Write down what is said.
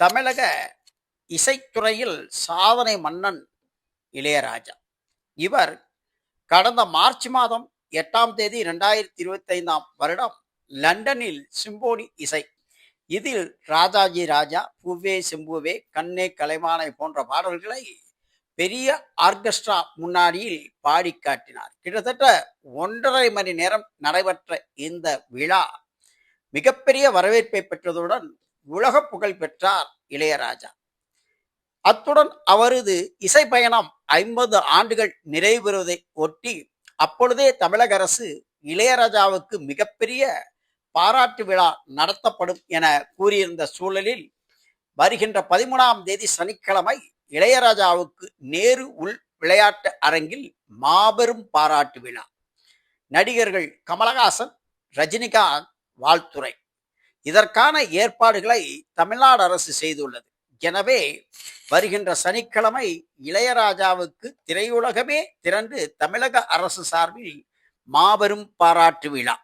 தமிழக இசைத்துறையில் சாதனை மன்னன் இளையராஜா. இவர் கடந்த மார்ச் மாதம் எட்டாம் தேதி ரெண்டாயிரத்தி இருபத்தி ஐந்தாம் வருடம் லண்டனில் சிம்போனி இசை இதில் ராஜாஜி ராஜா பூவே செம்புவே கண்ணே கலைமானை போன்ற பாடல்களை பெரிய ஆர்கெஸ்ட்ரா முன்னாடியில் பாடி காட்டினார். கிட்டத்தட்ட ஒன்றரை மணி நேரம் நடைபெற்ற இந்த விழா மிகப்பெரிய வரவேற்பை பெற்றதுடன் உலக புகழ் பெற்றார் இளையராஜா. அத்துடன் அவரது இசை பயணம் ஐம்பது ஆண்டுகள் நிறைவு பெறுவதை ஒட்டி அப்பொழுதே தமிழக அரசு இளையராஜாவுக்கு மிகப்பெரிய பாராட்டு விழா நடத்தப்படும் என கூறியிருந்த சூழலில் வருகின்ற பதிமூணாம் தேதி சனிக்கிழமை இளையராஜாவுக்கு நேரு உள் விளையாட்டு அரங்கில் மாபெரும் பாராட்டு விழா. நடிகர்கள் கமலஹாசன் ரஜினிகாந்த் வாழ்த்துறை இதற்கான ஏற்பாடுகளை தமிழ்நாடு அரசு செய்துள்ளது. எனவே வருகின்ற சனிக்கிழமை இளையராஜாவுக்கு திரையுலகமே திரண்டு தமிழக அரசு சார்பில் மாபெரும் பாராட்டு விழா.